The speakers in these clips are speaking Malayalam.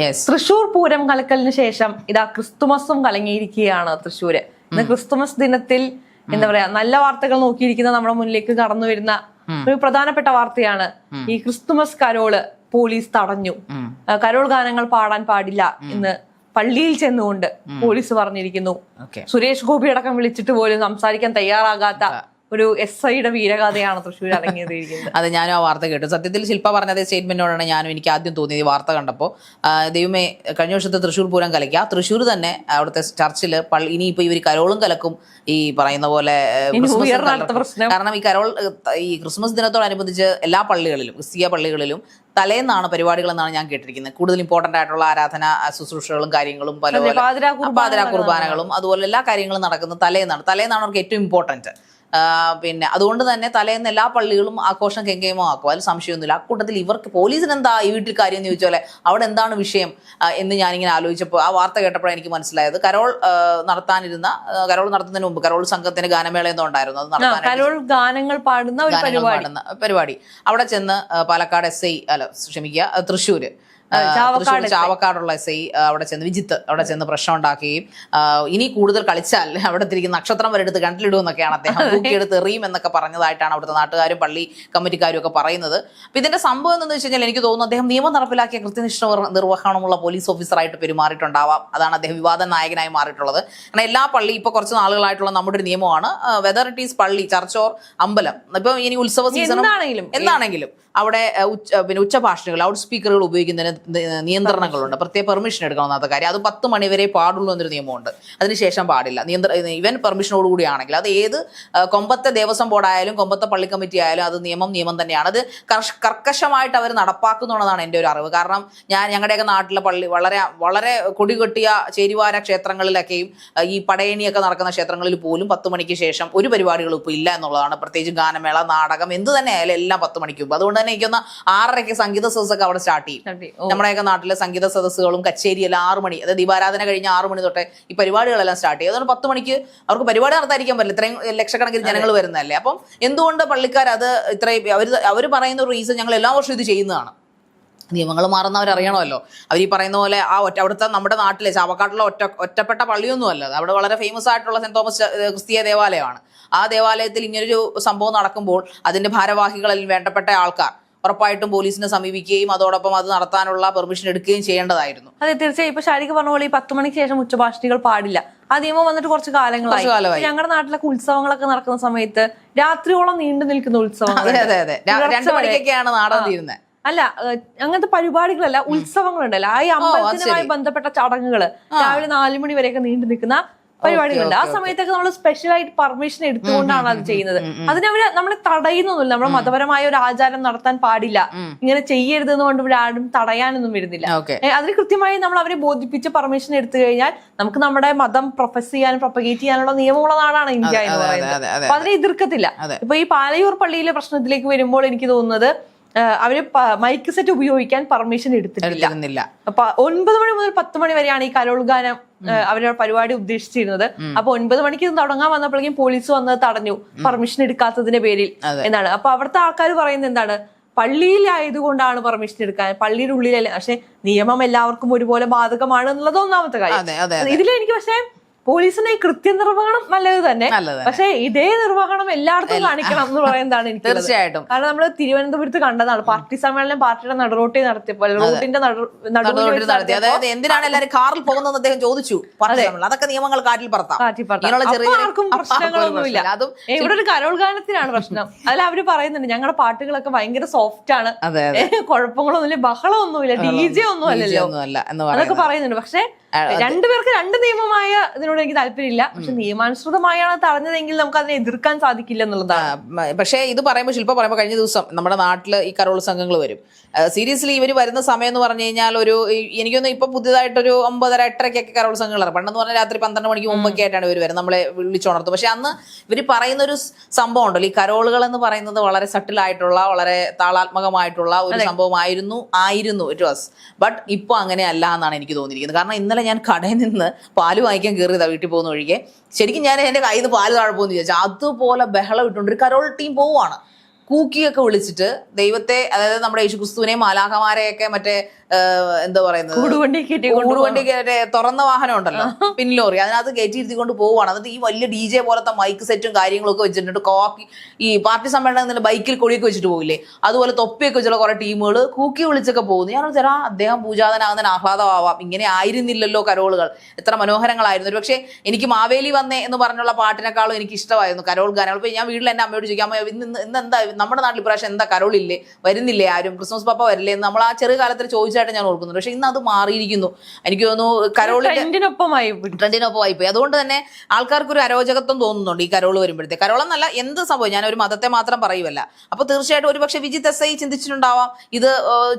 Yes. തൃശൂർ പൂരം കലക്കലിന് ശേഷം ഇതാ ക്രിസ്തുമസും കലങ്ങിയിരിക്കുകയാണ് തൃശ്ശൂര് ഇന്ന് ക്രിസ്തുമസ് ദിനത്തിൽ എന്താ പറയാ നല്ല വാർത്തകൾ നോക്കിയിരിക്കുന്ന നമ്മുടെ മുന്നിലേക്ക് കടന്നു വരുന്ന ഒരു പ്രധാനപ്പെട്ട വാർത്തയാണ് ഈ ക്രിസ്തുമസ് കരോൾ പോലീസ് തടഞ്ഞു. കരോൾ ഗാനങ്ങൾ പാടാൻ പാടില്ല എന്ന് പള്ളിയിൽ ചെന്നുകൊണ്ട് പോലീസ് പറഞ്ഞിരിക്കുന്നു. സുരേഷ് ഗോപി അടക്കം വിളിച്ചിട്ട് പോലും സംസാരിക്കാൻ തയ്യാറാകാത്ത ഒരു എസ് ഐയുടെ വീരഗാഥയാണ് തൃശ്ശൂർ അടങ്ങിയത് അത് ഞാനും ആ വാർത്ത കേട്ടു. സത്യത്തിൽ ശില്പ പറഞ്ഞ അതേ സ്റ്റേറ്റ്മെന്റിനോടാണ്. ഞാനും എനിക്ക് ആദ്യം തോന്നിയത് ഈ വാർത്ത കണ്ടപ്പോൾ ദൈവമേ കഴിഞ്ഞ വർഷത്തെ തൃശ്ശൂർ പൂരം കലക്കി ആ തൃശ്ശൂർ തന്നെ അവിടുത്തെ ചർച്ചിൽ പള്ളി ഇനിയിപ്പോൾ ഇവർ കരോളും കലക്കും ഈ പറയുന്ന പോലെ. കാരണം ഈ കരോൾ ഈ ക്രിസ്മസ് ദിനത്തോടനുബന്ധിച്ച് എല്ലാ പള്ളികളിലും ക്രിസ്തീയ പള്ളികളിലും തലേന്നാണ് പരിപാടികൾ എന്നാണ് ഞാൻ കേട്ടിരിക്കുന്നത്. കൂടുതൽ ഇമ്പോർട്ടന്റ് ആയിട്ടുള്ള ആരാധന ശുശ്രൂഷകളും കാര്യങ്ങളും പോലെ പാതിരാ കുർബാനകളും അതുപോലെ എല്ലാ കാര്യങ്ങളും നടക്കുന്നത് തലേന്നാണ്. തലേന്നാണ് അവർക്ക് ഏറ്റവും ഇമ്പോർട്ടന്റ് പിന്നെ അതുകൊണ്ട് തന്നെ തലേന്ന് എല്ലാ പള്ളികളും ആഘോഷം കെങ്കേമോ ആക്കും. അതിൽ സംശയമൊന്നുമില്ല. അക്കൂട്ടത്തിൽ ഇവർക്ക് പോലീസിന് എന്താ ഈ വീട്ടിൽ കാര്യം എന്ന് ചോദിച്ചാൽ അവിടെ എന്താണ് വിഷയം എന്ന് ഞാനിങ്ങനെ ആലോചിച്ചപ്പോൾ ആ വാർത്ത കേട്ടപ്പോഴാണ് എനിക്ക് മനസ്സിലായത്. കരോൾ നടത്താനിരുന്ന കരോൾ നടത്തുന്നതിന് മുമ്പ് കരോൾ സംഘത്തിന് ഗാനമേള എന്തോ ഉണ്ടായിരുന്നു. അത് കരോൾ ഗാനങ്ങൾ പാടുന്ന പാടുന്ന പരിപാടി. അവിടെ ചെന്ന് പാലക്കാട് എസ് ഐ അല്ല ക്ഷമിക്കുക തൃശ്ശൂര്. തൃശ്ശൂർ ചാവക്കാടുള്ള എസ് ഐ അവിടെ ചെന്ന് വിജിത്ത് അവിടെ ചെന്ന് പ്രശ്നം ഉണ്ടാക്കുകയും ഇനി കൂടുതൽ കളിച്ചാൽ അവിടെ തിരിക്കുന്ന നക്ഷത്രം വരെ എടുത്ത് കണ്ടിലിടുമെന്നൊക്കെയാണ് അദ്ദേഹം തൂക്കിയെടുത്ത് എറിയും എന്നൊക്കെ പറഞ്ഞതായിട്ടാണ് അവിടുത്തെ നാട്ടുകാരും പള്ളി കമ്മിറ്റിക്കാരും ഒക്കെ പറയുന്നത്. അപ്പൊ ഇതിന്റെ സംഭവം എന്ന് വെച്ച് കഴിഞ്ഞാൽ എനിക്ക് തോന്നുന്നു അദ്ദേഹം നിയമം നടപ്പിലാക്കിയ കൃത്യനിഷ്ഠ നിർവഹണമുള്ള പോലീസ് ഓഫീസറായിട്ട് പെരുമാറിയിട്ടുണ്ടാവാം. അതാണ് അദ്ദേഹം വിവാദ നായകനായി മാറിയിട്ടുള്ളത്. കാരണം എല്ലാ പള്ളി ഇപ്പൊ കുറച്ച് നാളുകളായിട്ടുള്ള നമ്മുടെ ഒരു നിയമമാണ്. വെദർ ഇറ്റ് ഈസ് പള്ളി ചർച്ച് ഓർ അമ്പലം. ഇപ്പൊ ഇനി ഉത്സവ സീസണും എന്താണെങ്കിലും. എന്താണെങ്കിലും. അവിടെ ഉച്ച പിന്നെ ഉച്ചഭാഷണികൾ ലൗഡ് സ്പീക്കറുകൾ ഉപയോഗിക്കുന്നതിന് നിയന്ത്രണങ്ങളുണ്ട്. പ്രത്യേക പെർമിഷൻ എടുക്കണം എന്നാത്ത കാര്യം. അത് പത്ത് മണിവരെ പാടുള്ളൂ എന്നൊരു നിയമമുണ്ട്. അതിനുശേഷം പാടില്ല. നിയന്ത്ര ഇവൻ പെർമിഷനോട് കൂടിയാണെങ്കിൽ അത് ഏത് കൊമ്പത്തെ ദേവസ്വം ബോർഡായാലും കൊമ്പത്തെ പള്ളി കമ്മിറ്റി ആയാലും അത് നിയമം നിയമം തന്നെയാണ്. അത് കർക്കശമായിട്ട് അവർ നടപ്പാക്കുന്നുള്ളതാണ് എന്റെ ഒരു അറിവ്. കാരണം ഞാൻ ഞങ്ങളുടെയൊക്കെ നാട്ടിലെ പള്ളി വളരെ വളരെ കൊടികെട്ടിയ ചേരുവാര ക്ഷേത്രങ്ങളിലൊക്കെയും ഈ പടയണിയൊക്കെ നടക്കുന്ന ക്ഷേത്രങ്ങളിൽ പോലും പത്ത് മണിക്ക് ശേഷം ഒരു പരിപാടികളും ഇപ്പോൾ ഇല്ല എന്നുള്ളതാണ്. പ്രത്യേകിച്ച് ഗാനമേള നാടകം എന്ത് തന്നെ ആയാലും എല്ലാം പത്ത് മണിക്ക് മുമ്പ്. അതുകൊണ്ട് തന്നെ എനിക്കൊന്ന് ആറരയ്ക്ക് സംഗീത സദസ്സൊക്കെ അവിടെ സ്റ്റാർട്ട് ചെയ്യും. നമ്മുടെയൊക്കെ നാട്ടിലെ സംഗീത സദസ്സുകളും കച്ചേരി എല്ലാം ആറു മണി അതായത് ദീപാരാധന കഴിഞ്ഞ ആറു മണി തൊട്ടേ ഈ പരിപാടികളെല്ലാം സ്റ്റാർട്ട് ചെയ്യും. അതുകൊണ്ട് പത്ത് മണിക്ക് അവർക്ക് പരിപാടി നടത്താതിരിക്കാൻ പറ്റില്ല. ഇത്രയും ലക്ഷക്കണക്കിന് ജനങ്ങൾ വരുന്നതല്ലേ. അപ്പം എന്തുകൊണ്ട് പള്ളിക്കാർ അത് ഇത്രയും അവർ അവർ പറയുന്ന ഒരു റീസൺ ഞങ്ങൾ എല്ലാ വർഷവും ഇത് ചെയ്യുന്നതാണ്? നിയമങ്ങൾ മാറുന്നവർ അറിയണമല്ലോ അവർ ഈ പറയുന്ന പോലെ ആ ഒറ്റ അവിടുത്തെ നമ്മുടെ നാട്ടിലെ ചാവക്കാട്ടിലെ ഒറ്റ ഒറ്റപ്പെട്ട പള്ളിയൊന്നും അല്ല അവിടെ വളരെ ഫേമസ് ആയിട്ടുള്ള സെന്റ് തോമസ് ക്രിസ്തീയ ദേവാലയമാണ്. ആ ദേവാലയത്തിൽ ഇങ്ങനൊരു സംഭവം നടക്കുമ്പോൾ അതിന്റെ ഭാരവാഹികളിൽ വേണ്ടപ്പെട്ട ആൾക്കാർ ഉറപ്പായിട്ടും പോലീസിനെ സമീപിക്കുകയും അതോടൊപ്പം അത് നടത്താനുള്ള പെർമിഷൻ എടുക്കുകയും ചെയ്യേണ്ടതായിരുന്നു. അതെ തീർച്ചയായും. ഇപ്പൊ ശാരിക പറഞ്ഞ പോലെ ഈ പത്ത് മണിക്ക് ശേഷം ഉച്ചഭാഷണികൾ പാടില്ല. ആ നിയമം വന്നിട്ട് കുറച്ച് കാലങ്ങളായി. ഞങ്ങളുടെ നാട്ടിലൊക്കെ ഉത്സവങ്ങളൊക്കെ നടക്കുന്ന സമയത്ത് രാത്രിയോളം നീണ്ടു നിൽക്കുന്ന ഉത്സവം അതെ അതെ. അതെ രണ്ടു മണിക്കൊക്കെയാണ് നാടകം തീരുന്നത് അല്ല അങ്ങനത്തെ പരിപാടികളല്ല ഉത്സവങ്ങളുണ്ടല്ലോ. ആ ഈ അമ്പലത്തിനുമായി ബന്ധപ്പെട്ട ചടങ്ങുകൾ രാവിലെ നാലു മണി വരെയൊക്കെ നീണ്ടു നിൽക്കുന്ന പരിപാടികളുണ്ട്. ആ സമയത്തൊക്കെ നമ്മൾ സ്പെഷ്യൽ ആയിട്ട് പെർമിഷൻ എടുത്തുകൊണ്ടാണ് അത് ചെയ്യുന്നത്. അതിനവര് നമ്മളെ തടയുന്നൊന്നുമില്ല. നമ്മുടെ മതപരമായ ഒരു ആചാരം നടത്താൻ പാടില്ല. ഇങ്ങനെ ചെയ്യരുത് എന്ന് കൊണ്ട് ഇവിടെ ആരും തടയാനൊന്നും വരുന്നില്ല. അതിന് കൃത്യമായി നമ്മൾ അവരെ ബോധിപ്പിച്ച് പെർമിഷൻ എടുത്തു കഴിഞ്ഞാൽ നമുക്ക് നമ്മുടെ മതം പ്രൊഫസ് ചെയ്യാനും പ്രൊപ്പഗേറ്റ് ചെയ്യാനുള്ള നിയമമുള്ള നാടാണ് ഇന്ത്യ എന്ന് പറയുന്നത്. അപ്പൊ അതിനെ എതിർക്കത്തില്ല. ഇപ്പൊ ഈ പാലയൂർ പള്ളിയിലെ പ്രശ്നത്തിലേക്ക് വരുമ്പോൾ എനിക്ക് തോന്നുന്നത് അവർ മൈക്ക് സെറ്റ് ഉപയോഗിക്കാൻ പെർമിഷൻ എടുത്തിട്ടില്ല. അപ്പൊ ഒൻപത് മണി മുതൽ പത്ത് മണി വരെയാണ് ഈ കലോൾഗാനം അവരുടെ പരിപാടി ഉദ്ദേശിച്ചിരുന്നത്. അപ്പൊ ഒൻപത് മണിക്ക് തുടങ്ങാൻ വന്നപ്പോഴേക്കും പോലീസ് വന്ന് തടഞ്ഞു. പെർമിഷൻ എടുക്കാത്തതിന്റെ പേരിൽ എന്നാണ്. അപ്പൊ അവിടുത്തെ ആൾക്കാർ പറയുന്നത് എന്താണ്? പള്ളിയിലായതുകൊണ്ടാണ് പെർമിഷൻ എടുക്കാൻ. പള്ളിയുടെ ഉള്ളിലല്ല. പക്ഷെ നിയമം എല്ലാവർക്കും ഒരുപോലെ ബാധകമാണ് എന്നുള്ളത് ഒന്നാമത്തെ കാര്യം. ഇതിലെനിക്ക് പക്ഷേ പോലീസിന്റെ ഈ കൃത്യനിർവഹണം നല്ലത് തന്നെ. പക്ഷെ ഇതേ നിർവഹണം എല്ലായിടത്തും കാണിക്കണം എന്ന് പറയുന്നതാണ് എനിക്ക് തീർച്ചയായിട്ടും. കാരണം നമ്മൾ തിരുവനന്തപുരത്ത് കണ്ടതാണ്. പാർട്ടി സമ്മേളനം പാർട്ടിയുടെ നടുറോട്ടി നടത്തിയപ്പോൾ നടത്തി. അതായത് എന്തിനാണ് എല്ലാവരും കാറിൽ പോകുന്നത് അദ്ദേഹം ചോദിച്ചു അതൊക്കെ നിയമങ്ങൾ കാറ്റിൽ പറത്താം. ആർക്കും പ്രശ്നങ്ങളൊന്നുമില്ല. അതും ഇവിടെ ഒരു കരോൾ ഗാനത്തിനാണ് പ്രശ്നം. അതിൽ അവർ പറയുന്നുണ്ട് ഞങ്ങളുടെ പാട്ടുകളൊക്കെ ഭയങ്കര സോഫ്റ്റ് ആണ്. കുഴപ്പങ്ങളൊന്നുമില്ല ബഹളമൊന്നുമില്ല ഡി ജെ ഒന്നും അല്ലല്ലോ അതൊക്കെ പറയുന്നുണ്ട്. പക്ഷെ രണ്ടുപേർക്ക് രണ്ട് നിയമമായ ഇതിനോട് എനിക്ക് താല്പര്യമില്ല. പക്ഷെ നിയമാനുസൃതമായാണ് തടഞ്ഞതെങ്കിൽ നമുക്ക് അതിനെ എതിർക്കാൻ സാധിക്കില്ല എന്നുള്ളതാണ്. പക്ഷേ ഇത് പറയുമ്പോൾ ശില്പ പറയുമ്പോൾ കഴിഞ്ഞ ദിവസം നമ്മുടെ നാട്ടിൽ ഈ കരോൾ സംഘങ്ങൾ വരും. സീരിയസ്ലി ഇവർ വരുന്ന സമയം എന്ന് പറഞ്ഞു കഴിഞ്ഞാൽ ഒരു എനിക്കൊന്നും ഇപ്പൊ പുതിയതായിട്ടൊരു ഒമ്പതര എട്ടരയ്ക്കൊക്കെ കരോൾ സംഘങ്ങൾ പണ്ടെന്ന് പറഞ്ഞാൽ രാത്രി പന്ത്രണ്ട് മണിക്ക് മുമ്പൊക്കെ ആയിട്ടാണ് ഇവർ വരുന്നത്. നമ്മളെ വിളിച്ചുണർത്തും പക്ഷെ അന്ന് ഇവർ പറയുന്ന ഒരു സംഭവം ഉണ്ടല്ലോ. ഈ കരോളുകൾ എന്ന് പറയുന്നത് വളരെ സട്ടിലായിട്ടുള്ള വളരെ താളാത്മകമായിട്ടുള്ള ഒരു സംഭവമായിരുന്നു ആയിരുന്നു ഇറ്റ് വാസ്. ബട്ട് ഇപ്പോൾ അങ്ങനെ അല്ല എന്നാണ് എനിക്ക് തോന്നിയിരിക്കുന്നത്. കാരണം ഇന്നലെ ഞാൻ കടയിൽ നിന്ന് പാൽ വാങ്ങിക്കാൻ കയറിയതാ വീട്ടിൽ പോകുന്ന ഒഴികെ ശരിക്കും ഞാൻ എന്റെ കയ്യിൽ നിന്ന് പാൽ താഴെ പോകുന്നു വിചാരിച്ചു. അതുപോലെ ബഹളം ഇട്ടുകൊണ്ട് ഒരു കരോൾ ടീം പോവുകയാണ് കൂക്കിയൊക്കെ വിളിച്ചിട്ട് ദൈവത്തെ അതായത് നമ്മുടെ യേശുക്രിസ്തുവിനെയും മാലാഹമാരെയൊക്കെ മറ്റേ എന്താ പറയുന്നത്? കൂടുവണ്ടി കൂടുവണ്ടി തുറന്ന വാഹനം ഉണ്ടല്ലോ പിൻലോറി അതിനകത്ത് കയറ്റി ഇരുത്തിക്കൊണ്ട് പോവുകയാണ്. എന്നിട്ട് ഈ വലിയ ഡി ജെ പോലത്തെ മൈക്ക് സെറ്റും കാര്യങ്ങളൊക്കെ വെച്ചിട്ടുണ്ട്. കോക്കി ഈ പാർട്ടി സമ്മേളനം ബൈക്കിൽ കൊടിയൊക്കെ വെച്ചിട്ട് പോകില്ലേ അതുപോലെ തൊപ്പിയൊക്കെ വെച്ചുള്ള കുറെ ടീമുകൾ കൂക്കി വിളിച്ചൊക്കെ പോകുന്നു. ഞാൻ ചേരാ അദ്ദേഹം പൂജാതനാകുന്ന ആഹ്ലാദമാവാം. ഇങ്ങനെ ആയിരുന്നില്ലല്ലോ കരോളുകൾ. എത്ര മനോഹരങ്ങളായിരുന്നു. പക്ഷേ എനിക്ക് മാവേലി വന്നേ എന്ന് പറഞ്ഞുള്ള പാട്ടിനേക്കാളും എനിക്ക് ഇഷ്ടമായിരുന്നു കരോൾ ഗാനങ്ങൾ. ഇപ്പൊ ഞാൻ വീട്ടിൽ എന്റെ അമ്മയോട് ചോദിക്കാം അമ്മ ഇന്ന് ഇന്ന് എന്താ നമ്മുടെ നാട്ടിൽ ഇപ്രാവശ്യം എന്താ കരോളില്ലേ? വരുന്നില്ലേ ആരും? ക്രിസ്മസ് പാപ്പ വരില്ലേ എന്ന് നമ്മൾ ആ ചെറിയ കാലത്തിൽ ചോദിച്ചായിട്ട് ഞാൻ ഓർക്കുന്നുണ്ട് പക്ഷെ ഇന്ന് അത് മാറിയിരിക്കുന്നു. എനിക്ക് തോന്നുന്നു കരോളിനൊപ്പമായി ട്രെൻഡിനൊപ്പമായി പോയി. ട്രെൻഡിനൊപ്പം ആയിപ്പോയി അതുകൊണ്ട് തന്നെ ആൾക്കാർക്ക് ഒരു അരോചകത്വം തോന്നുന്നുണ്ട് ഈ കരോൾ കരോൾ എന്നല്ല എന്ത് സംഭവം? ഞാൻ ഒരു മതത്തെ മാത്രം പറയുമല്ല അപ്പൊ തീർച്ചയായിട്ടും ഒരു പക്ഷെ വിജിത് എസ് ഐ ചിന്തിച്ചിട്ടുണ്ടാവാം. ഇത്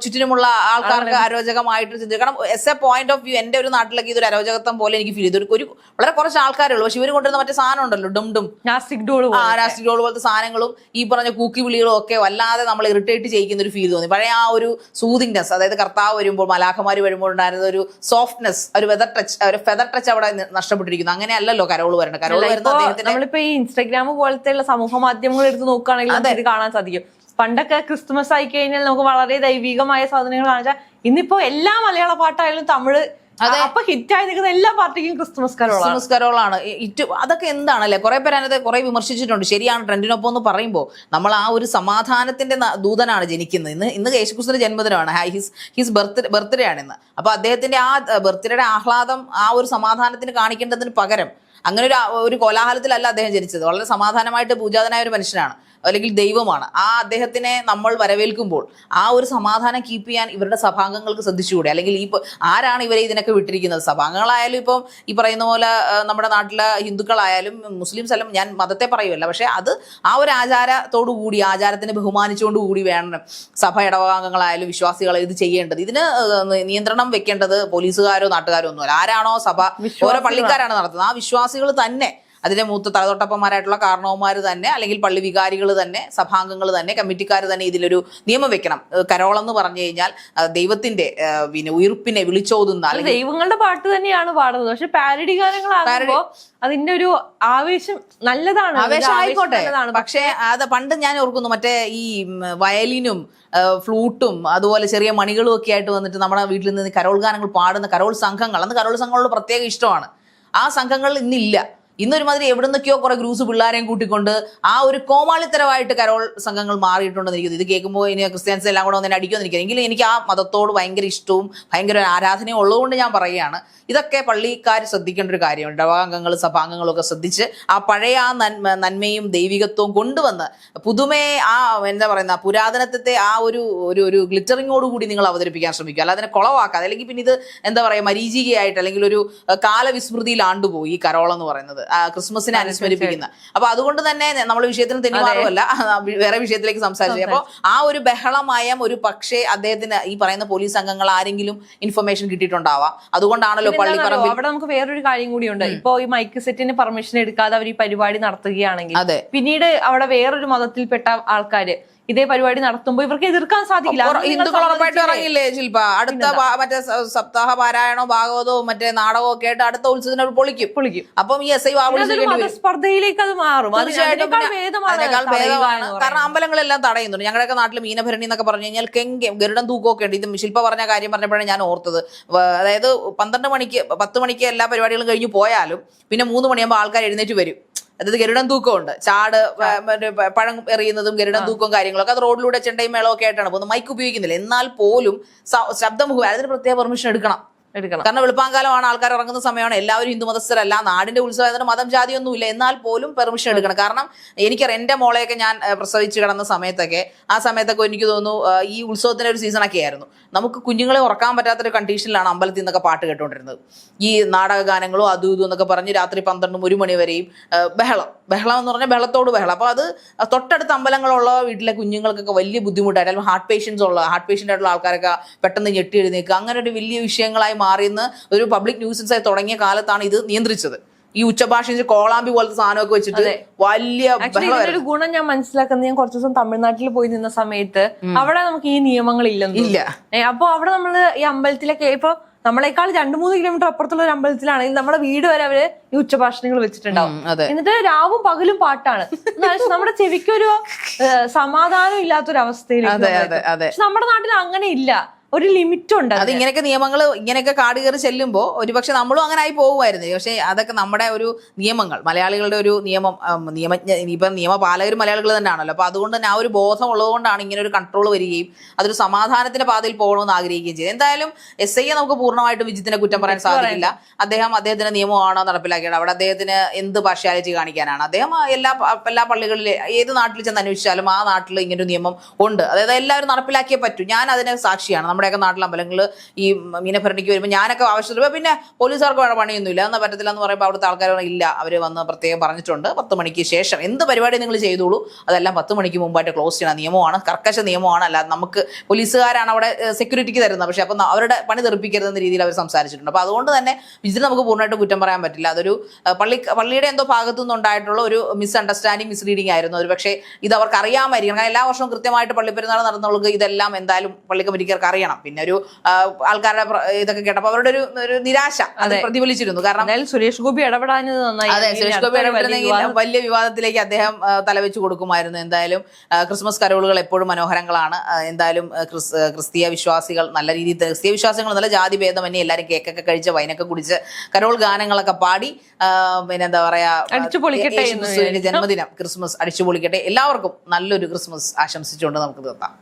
ചുറ്റിനുമുള്ള ആൾക്കാർക്ക് അരോചകമായിട്ട് ചിന്തിക്കും കാരണം as a point of view എന്റെ ഒരു നാട്ടിലേക്ക് ഇതൊരു അരോചകത്വം പോലെ എനിക്ക് ഫീൽ ചെയ്തു. ഒരു- വളരെ കുറച്ച് ആൾക്കാരുള്ളൂ പക്ഷെ ഇവർ കൊണ്ടുവരുന്ന മറ്റേ സാധനം ഉണ്ടല്ലോ ഡും ഡും. നാസ്റ്റിക് ഡോൾ ആ ഡോൾ പോലത്തെ സാധനങ്ങളും ഈ പറഞ്ഞ കൂക്കി വിളികളും ഒക്കെ വല്ലാതെ നമ്മൾ ഇറിറ്റേറ്റ് ചെയ്യിക്കുന്ന ഒരു ഫീൽ തോന്നി. പഴയ ആ ഒരു സൂതിങ്നെസ് അതായത് കർത്താവ് വരുമ്പോൾ മലാഖമാർ വരുമ്പോൾ ഉണ്ടായിരുന്ന ഒരു സോഫ്റ്റ്നെസ് ഒരു വെതർ ടച്ച് ഒരു ഫെദർ ടച്ച് അവിടെ നഷ്ടപ്പെട്ടിരിക്കുന്നു. അങ്ങനെയല്ലോ കരോൾ വരേണ്ട കരോൾ വരുന്ന നമ്മളിപ്പോ ഈ ഇൻസ്റ്റാഗ്രാം പോലത്തെ ഉള്ള സമൂഹ മാധ്യമങ്ങൾ എടുത്ത് നോക്കുകയാണെങ്കിൽ ഇത് കാണാൻ സാധിക്കും. പണ്ടൊക്കെ ക്രിസ്മസ് ആയി കഴിഞ്ഞാൽ നമുക്ക് വളരെ ദൈവികമായ സാധനങ്ങൾ കാണിച്ചാൽ ഇന്നിപ്പോ എല്ലാ മലയാള പാട്ടായാലും തമിഴ് അപ്പൊ ഹിറ്റ് ആയി നിൽക്കുന്ന എല്ലാ പാർട്ടിക്കും ക്രിസ്മസ് കരോളാണ് ക്രിസ്മസ് കരോളാണ് അതൊക്കെ എന്താണല്ലേ? കുറെ പേര് അതിനകത്ത് കുറെ വിമർശിച്ചിട്ടുണ്ട്. ശരിയാണ് ട്രെൻഡിനൊപ്പം എന്ന് പറയുമ്പോൾ നമ്മൾ ആ ഒരു സമാധാനത്തിന്റെ ദൂതനാണ് ജനിക്കുന്നത്. ഇന്ന് ഇന്ന് യേശുക്രിസ്തുവിന്റെ ജന്മദിനമാണ്. High his his birth birthday ആണ് ഇന്ന്. അപ്പൊ അദ്ദേഹത്തിന്റെ ആ ബർത്ത്ഡേയുടെ ആഹ്ലാദം ആ ഒരു സമാധാനത്തിന് കാണിക്കേണ്ടതിന് പകരം അങ്ങനെ ഒരു ഒരു കോലാഹലത്തിലല്ല അദ്ദേഹം ജനിച്ചത്. വളരെ സമാധാനമായിട്ട് പൂജാതനായ ഒരു മനുഷ്യനാണ്. അല്ലെങ്കിൽ ദൈവമാണ്. ആ അദ്ദേഹത്തിനെ നമ്മൾ വരവേൽക്കുമ്പോൾ ആ ഒരു സമാധാനം കീപ്പ് ചെയ്യാൻ ഇവരുടെ സഭാംഗങ്ങൾക്ക് ശ്രദ്ധിച്ചുകൂടെ? അല്ലെങ്കിൽ ഈ ആരാണ് ഇവരെ ഇതിനൊക്കെ വിട്ടിരിക്കുന്നത്? സഭാംഗങ്ങളായാലും ഇപ്പം ഈ പറയുന്ന പോലെ നമ്മുടെ നാട്ടിലെ ഹിന്ദുക്കളായാലും മുസ്ലിംസ് അല്ല ഞാൻ മതത്തെ പറയുമല്ല പക്ഷെ അത് ആ ഒരു ആചാരത്തോടു കൂടി ആചാരത്തിനെ ബഹുമാനിച്ചുകൊണ്ട് കൂടി വേണം സഭ ഇടവകാംഗങ്ങളായാലും വിശ്വാസികളെ ഇത് ചെയ്യേണ്ടത്. ഇതിന് നിയന്ത്രണം വെക്കേണ്ടത് പോലീസുകാരോ നാട്ടുകാരോ ഒന്നുമല്ല. ആരാണോ സഭ ഓരോ പള്ളിക്കാരാണ് നടത്തുന്നത്. ആ വിശ്വാസികൾ തന്നെ അതിന്റെ മൂത്ത തലതൊട്ടപ്പന്മാരായിട്ടുള്ള കാരണവന്മാർ തന്നെ അല്ലെങ്കിൽ പള്ളി വികാരികൾ തന്നെ സഭാംഗങ്ങൾ തന്നെ കമ്മിറ്റിക്കാർ തന്നെ ഇതിലൊരു നിയമം വെക്കണം. കരോളെന്ന് പറഞ്ഞു കഴിഞ്ഞാൽ ദൈവത്തിന്റെ പിന്നെ ഉയർപ്പിനെ വിളിച്ചോതുന്ന അല്ലെങ്കിൽ ദൈവങ്ങളുടെ പാട്ട് തന്നെയാണ് പാടുന്നത്. പക്ഷെ പാരഡി ഗാനങ്ങൾ അതിന്റെ ഒരു ആവേശം നല്ലതാണ്. ആവേശമായിക്കോട്ടെ ആവേശം ആയിക്കോട്ടെ. പക്ഷേ അത് പണ്ട് ഞാൻ ഓർക്കുന്നു മറ്റേ ഈ വയലിനും ഫ്ലൂട്ടും അതുപോലെ ചെറിയ മണികളും ഒക്കെ ആയിട്ട് വന്നിട്ട് നമ്മുടെ വീട്ടിൽ നിന്ന് കരോൾ ഗാനങ്ങൾ പാടുന്ന കരോൾ സംഘങ്ങൾ. അന്ന് കരോൾ സംഘങ്ങളോട് പ്രത്യേക ഇഷ്ടമാണ്. ആ സംഘങ്ങൾ ഇന്നില്ല. ഇന്നൊരുമാതിരി എവിടെ നിന്നൊക്കെയോ കുറെ ഗ്രൂസ് പിള്ളേരെയും കൂട്ടിക്കൊണ്ട് ആ ഒരു കോമാളിത്തരമായിട്ട് കരോൾ സംഘങ്ങൾ മാറിയിട്ടുണ്ടെന്ന് എനിക്ക് ഇത് കേൾക്കുമ്പോൾ ഇനി ക്രിസ്ത്യൻസ് എല്ലാം കൂടെ ഒന്നിനെ അടിക്കുമെന്ന് എനിക്ക് എങ്കിലും എനിക്ക് ആ മതത്തോട് ഭയങ്കര ഇഷ്ടവും ഭയങ്കര ആരാധനയും ഉള്ളതുകൊണ്ട് ഞാൻ പറയുകയാണ്. ഇതൊക്കെ പള്ളിക്കാർ ശ്രദ്ധിക്കേണ്ട ഒരു കാര്യമുണ്ട് ഇടവാംഗങ്ങൾ സഭാംഗങ്ങളും ഒക്കെ ശ്രദ്ധിച്ച് ആ പഴയ ആ നന്മ നന്മയും ദൈവികത്വവും കൊണ്ടുവന്ന് പുതുമയെ ആ എന്താ പറയുന്ന പുരാതനത്തെ ആ ഒരു ഒരു ഒരു ഗ്ലിറ്ററിങ്ങോട് കൂടി നിങ്ങൾ അവതരിപ്പിക്കാൻ ശ്രമിക്കുക. അല്ല അതിനെ കുളവാക്കാതെ അല്ലെങ്കിൽ പിന്നെ ഇത് എന്താ പറയുക മരീചികയായിട്ട് അല്ലെങ്കിൽ ഒരു കാലവിസ്മൃതിയിൽ ആണ്ടുപോയി ഈ കരോൾ എന്ന് പറയുന്നത്. ക്രിസ്മസിനെ അനുസ്മരിപ്പിക്കുന്ന. അപ്പൊ അതുകൊണ്ട് തന്നെ നമ്മൾ വിഷയത്തിന് തെന്നിമാറുമല്ല വേറെ വിഷയത്തിലേക്ക് സംസാരിച്ചു. അപ്പോൾ ആ ഒരു ബഹളമയം ഒരു പക്ഷേ അദ്ദേഹത്തിന് ഈ പറയുന്ന പോലീസ് അംഗങ്ങൾ ആരെങ്കിലും ഇൻഫർമേഷൻ കിട്ടിയിട്ടുണ്ടാവാം. അതുകൊണ്ടാണല്ലോ പള്ളി പള്ളിപ്പറമ്പിൽ അവിടെ നമുക്ക് വേറൊരു കാര്യം കൂടിയുണ്ട് ഇപ്പൊ ഈ മൈക്ക് സെറ്റിന് പെർമിഷൻ എടുക്കാതെ അവർ ഈ പരിപാടി നടത്തുകയാണെങ്കിൽ അതെ. പിന്നീട് അവിടെ വേറൊരു മതത്തിൽപ്പെട്ട ആൾക്കാര് ഇതേ പരിപാടി നടത്തുമ്പോൾ ഇവർക്ക് എതിർക്കാൻ സാധിക്കില്ല. ഹിന്ദുക്കൾ ഉറപ്പായിട്ട് ഇറങ്ങില്ലേ ശില്പ? അടുത്ത മറ്റേ സപ്താഹ പാരായണോ ഭാഗവതവും മറ്റേ നാടകവും ഒക്കെ ആയിട്ട് അടുത്ത ഉത്സവത്തിന് പൊളിക്കും. പൊളിക്കും. അപ്പം ഈ എസ് ഐ സ്പർദ്ധയിലേക്ക് അത് മാറും. തീർച്ചയായിട്ടും കാരണം അമ്പലങ്ങളെല്ലാം തടയുന്നുണ്ട്. ഞങ്ങളുടെ നാട്ടിൽ മീനഭരണി എന്നൊക്കെ പറഞ്ഞു കഴിഞ്ഞാൽ കെങ്കം ഗരുഡൻ തൂക്കമൊക്കെ ഉണ്ട്. ഇത് ശില്പ പറഞ്ഞ കാര്യം പറഞ്ഞപ്പോഴാണ് ഞാൻ ഓർത്തത്. അതായത് പന്ത്രണ്ട് മണിക്ക് പത്ത് മണിക്ക് എല്ലാ പരിപാടികളും കഴിഞ്ഞു പോയാലും പിന്നെ മൂന്ന് മണിയാകുമ്പോൾ ആൾക്കാർ എഴുന്നേറ്റ് വരും. അതായത് ഗരുഡൻ തൂക്കമുണ്ട്. ചാട് മറ്റേ പഴം എറിയുന്നതും ഗരുഡൻ തൂക്കവും കാര്യങ്ങളൊക്കെ അത് റോഡിലൂടെ ചെണ്ടയും മേളമൊക്കെ ആയിട്ടാണ് പോകുന്നത്. മൈക്ക് ഉപയോഗിക്കുന്നില്ല. എന്നാൽ പോലും ശബ്ദം ശബ്ദമുഖം അതിന് പ്രത്യേക പെർമിഷൻ എടുക്കണം. എടുക്കണം. കാരണം വെളുപ്പാങ്കാലമാണ് ആൾക്കാർ ഇറങ്ങുന്ന സമയമാണ് എല്ലാവരും ഹിന്ദു മതസ്ഥരല്ല നാടിന്റെ ഉത്സവം മതം ജാതി ഒന്നുമില്ല എന്നാൽ പോലും പെർമിഷൻ എടുക്കണം. കാരണം എനിക്കറിയാം എന്റെ മോളെയൊക്കെ ഞാൻ പ്രസവിച്ച് കിടന്ന സമയത്തൊക്കെ ആ സമയത്തൊക്കെ എനിക്ക് തോന്നുന്നു ഈ ഉത്സവത്തിന്റെ ഒരു സീസണൊക്കെ ആയിരുന്നു. നമുക്ക് കുഞ്ഞുങ്ങളെ ഉറക്കാൻ പറ്റാത്തൊരു കണ്ടീഷനിലാണ് അമ്പലത്തിൽ നിന്നൊക്കെ പാട്ട് കേട്ടുകൊണ്ടിരുന്നത് ഈ നാടക ഗാനങ്ങളും അതും ഇതും എന്നൊക്കെ പറഞ്ഞ് രാത്രി പന്ത്രണ്ടും ഒരു മണിവരെയും ബഹളം. ബഹളം എന്ന് പറഞ്ഞാൽ ബഹളത്തോട് ബഹളം. അപ്പോൾ അത് തൊട്ടടുത്ത അമ്പലങ്ങളുള്ള വീട്ടിലെ കുഞ്ഞുങ്ങൾക്കൊക്കെ വലിയ ബുദ്ധിമുട്ടായിട്ട് അല്ലെങ്കിൽ ഹാർട്ട് പേഷ്യൻസ് ഉള്ള ഹാർട്ട് പേഷ്യന്റ് ആയിട്ടുള്ള ആൾക്കാരൊക്കെ പെട്ടെന്ന് ഞെട്ടി എഴുന്നേക്കുക അങ്ങനെ ഒരു വലിയ വിഷയങ്ങളായി മാറിയെന്ന് ഒരു പബ്ലിക് ന്യൂസൻസ് ആയി തുടങ്ങിയ കാലത്താണ് ഇത് നിയന്ത്രിച്ചത്. ഈ ഉച്ചഭാഷ കോളാമ്പി പോലത്തെ സാധനമൊക്കെ വെച്ചിട്ട് വലിയ ഒരു ഗുണം ഞാൻ മനസ്സിലാക്കുന്നത് ഞാൻ കുറച്ച് ദിവസം തമിഴ്നാട്ടിൽ പോയി നിന്ന സമയത്ത് അവിടെ നമുക്ക് ഈ നിയമങ്ങൾ ഇല്ലെന്ന് ഇല്ല. അപ്പൊ അവിടെ നമ്മൾ ഈ അമ്പലത്തിലൊക്കെ ഇപ്പൊ നമ്മളെക്കാൾ രണ്ടു മൂന്ന് കിലോമീറ്റർ അപ്പുറത്തുള്ള ഒരു അമ്പലത്തിലാണെങ്കിൽ നമ്മുടെ വീട് വരെ അവർ ഈ ഉച്ചഭാഷണങ്ങൾ വെച്ചിട്ടുണ്ടാവും. എന്നിട്ട് രാവും പകലും പാട്ടാണ്. നമ്മുടെ ചെവിക്കൊരു സമാധാനം ഇല്ലാത്തൊരവസ്ഥയിൽ നമ്മുടെ നാട്ടിൽ അങ്ങനെ ഇല്ല. ഒരു ലിമിറ്റ് ഉണ്ട് അത്. ഇങ്ങനെയൊക്കെ നിയമങ്ങൾ ഇങ്ങനെയൊക്കെ കാട് കയറി ചെല്ലുമ്പോൾ ഒരുപക്ഷെ നമ്മളും അങ്ങനെ ആയി പോകുമായിരുന്നു. പക്ഷേ അതൊക്കെ നമ്മുടെ ഒരു നിയമങ്ങൾ മലയാളികളുടെ ഒരു നിയമം നിയമജ്ഞ ഇപ്പം നിയമപാലകരും മലയാളികൾ തന്നെയാണല്ലോ. അപ്പോൾ അതുകൊണ്ട് തന്നെ ആ ഒരു ബോധം ഉള്ളതുകൊണ്ടാണ് ഇങ്ങനെ ഒരു കൺട്രോൾ വരികയും അതൊരു സമാധാനത്തിന്റെ പാതയിൽ പോകണമെന്ന് ആഗ്രഹിക്കുകയും ചെയ്തു. എന്തായാലും എസ് ഐയെ നമുക്ക് പൂർണമായിട്ടും വിജിത്തിനെ കുറ്റം പറയാൻ സാധിക്കില്ല. അദ്ദേഹം അദ്ദേഹത്തിന്റെ നിയമമാണോ നടപ്പിലാക്കിയത്? അവിടെ അദ്ദേഹത്തിന് എന്ത് പാർഷ്യാലിറ്റി കാണിക്കാനാണ്? അദ്ദേഹം എല്ലാ എല്ലാ പള്ളികളിലെ ഏത് നാട്ടിൽ ചെന്ന് അന്വേഷിച്ചാലും ആ നാട്ടിൽ ഇങ്ങനൊരു നിയമം ഉണ്ട്. അതായത് എല്ലാവരും നടപ്പിലാക്കിയേ പറ്റൂ. ഞാൻ അതിന് സാക്ഷിയാണ്. നമ്മുടെയൊക്കെ നാട്ടിൽ അമ്പലങ്ങൾ ഈ മീനഭരണിക്ക് വരുമ്പോൾ ഞാനൊക്കെ ആവശ്യത്തിൽ പിന്നെ പോലീസുകാർക്ക് വേറെ പണിയൊന്നുമില്ല. എന്നാൽ പറ്റത്തില്ല എന്ന് പറയുമ്പോൾ അവിടുത്തെ ആൾക്കാർ ഇല്ല അവർ വന്ന് പ്രത്യേകം പറഞ്ഞിട്ടുണ്ട്. പത്ത് മണിക്ക് ശേഷം എന്ത് പരിപാടി നിങ്ങൾ ചെയ്തോളൂ. അതെല്ലാം പത്ത് മണിക്ക് മുമ്പായിട്ട് ക്ലോസ് ചെയ്യണം. നിയമമാണ് കർക്കശ നിയമമാണ്. അല്ലാതെ നമുക്ക് പോലീസുകാരാണ് അവിടെ സെക്യൂരിറ്റിക്ക് തരുന്നത്. പക്ഷേ അപ്പം അവരുടെ പണി തെറിപ്പിക്കരുതെന്ന രീതിയിൽ അവർ സംസാരിച്ചിട്ടുണ്ട്. അപ്പോൾ അതുകൊണ്ട് തന്നെ വിജിൽ നമുക്ക് പൂർണമായിട്ട് കുറ്റം പറയാൻ പറ്റില്ല. അതൊരു പള്ളി പള്ളിയുടെ എന്തോ ഭാഗത്തു നിന്നുണ്ടായിട്ടുള്ള ഒരു മിസ് അണ്ടർസ്റ്റാൻഡിങ് മിസ്ലീഡിങ് ആയിരുന്നു ഒരു പക്ഷേ ഇത് അവർക്ക് അറിയാമായിരിക്കണം. കാരണം എല്ലാ വർഷവും കൃത്യമായിട്ട് പള്ളിപ്പെരുന്നാൾ നടന്നവർക്ക് ഇതെല്ലാം എന്തായാലും പള്ളി കമ്മിറ്റിക്കാർക്ക് അറിയണം. പിന്നെ ഒരു ആൾക്കാരുടെ ഇതൊക്കെ കേട്ടപ്പോൾ അവരുടെ ഒരു ഒരു നിരാശ. അത് പ്രതിഫലിച്ചിരുന്നു. കാരണം സുരേഷ് ഗോപി ഇടപെടാഞ്ഞത് നന്നായി. അതെ സുരേഷ് ഗോപി ഇടപെടുന്നെങ്കിൽ വലിയ വിവാദത്തിലേക്ക് അദ്ദേഹം തലവെച്ചു കൊടുക്കുമായിരുന്നു. എന്തായാലും ക്രിസ്മസ് കരോളുകൾ എപ്പോഴും മനോഹരങ്ങളാണ്. എന്തായാലും ക്രിസ്തീയ വിശ്വാസികൾ നല്ല രീതിയിൽ ക്രിസ്തീയ വിശ്വാസികൾ നല്ല ജാതി ഭേദമന്യേ എല്ലാവരും കേക്കൊക്കെ കഴിച്ച് വൈനൊക്കെ കുടിച്ച് കരോൾ ഗാനങ്ങളൊക്കെ പാടി പിന്നെ എന്താ പറയാ ജന്മദിനം ക്രിസ്മസ് അടിച്ചു പൊളിക്കട്ടെ. എല്ലാവർക്കും നല്ലൊരു ക്രിസ്മസ് ആശംസിച്ചുകൊണ്ട് നമുക്ക് നിർത്താം.